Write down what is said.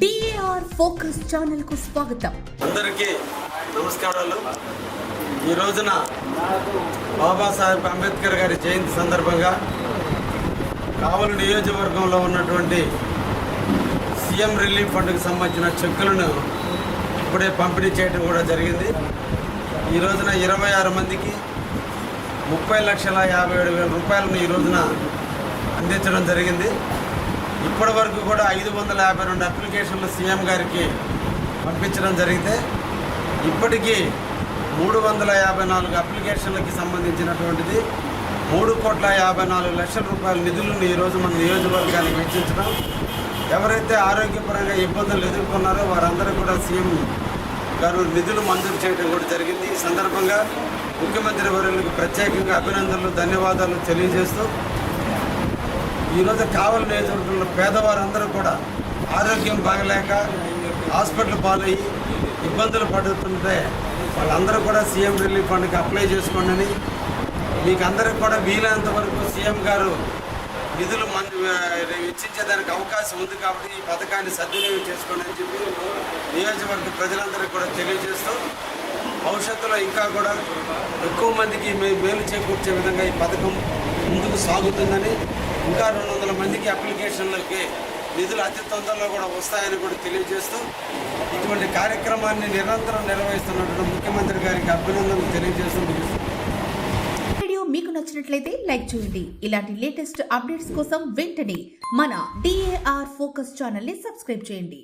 DAR focus ఛానల్కు స్వాగతం. అందరికీ నమస్కారాలు. ఈ రోజున బాబాసాహెబ్ అంబేద్కర్ గారి జయంతి సందర్భంగా కావలి నియోజకవర్గంలో ఉన్నటువంటి సీఎం రిలీఫ్ ఫండ్కి సంబంధించిన చెక్కులను ఇప్పుడే పంపిణీ చేయడం కూడా జరిగింది. ఈ రోజున ఇరవై ఆరు మందికి ముప్పై లక్షల యాభై ఏడు వేల రూపాయలను ఈ రోజున అందించడం జరిగింది. ఇప్పటి వరకు కూడా ఐదు వందల యాభై రెండు అప్లికేషన్లు సీఎం గారికి పంపించడం జరిగితే ఇప్పటికీ మూడు వందల యాభై నాలుగు అప్లికేషన్లకి సంబంధించినటువంటిది మూడు కోట్ల యాభై నాలుగు లక్షల రూపాయల నిధులను ఈరోజు మన నియోజకవర్గానికి వెచ్చించడం. ఎవరైతే ఆరోగ్యపరంగా ఇబ్బందులు ఎదుర్కొన్నారో వారందరూ కూడా సీఎం గారు నిధులు మంజూరు చేయడం కూడా జరిగింది. ఈ సందర్భంగా ముఖ్యమంత్రి వర్యులకు ప్రత్యేకంగా అభినందనలు ధన్యవాదాలు తెలియజేస్తూ ఈరోజు కావలి నియోజకవర్గంలో పేదవారందరూ కూడా ఆరోగ్యం బాగలేక హాస్పిటల్ పాలయ్యి ఇబ్బందులు పడుతుంటే వాళ్ళందరూ కూడా సీఎం రిలీఫ్ ఫండ్కి అప్లై చేసుకోండి అని మీకు అందరికి కూడా వీలైనంత వరకు సీఎం గారు నిధులు మంజూ వెచ్చించేదానికి అవకాశం ఉంది కాబట్టి ఈ పథకాన్ని సద్వినియోగం చేసుకోండి అని చెప్పి నియోజకవర్గ ప్రజలందరికీ కూడా తెలియజేస్తూ భవిష్యత్తులో ఇంకా కూడా ఎక్కువ మందికి మేలు చేకూర్చే విధంగా ఈ పథకం ముందుకు సాగుతుందని ఇంకా రెండు వందల మందికి అప్లికేషన్లకి నిధులు అతి తొందరలో కూడా వస్తాయని కూడా తెలియజేస్తూ ఇటువంటి కార్యక్రమాన్ని నిరంతరం నిర్వహిస్తున్నటువంటి ముఖ్యమంత్రి గారికి అభినందనలు తెలియజేస్తూ వీడియో మీకు నచ్చినట్లయితే లైక్ చేయండి. ఇలాంటి లేటెస్ట్ అప్డేట్స్ కోసం వెంటనే మన డిఏఆర్ ఫోకస్ ఛానల్ని సబ్స్క్రైబ్ చేయండి.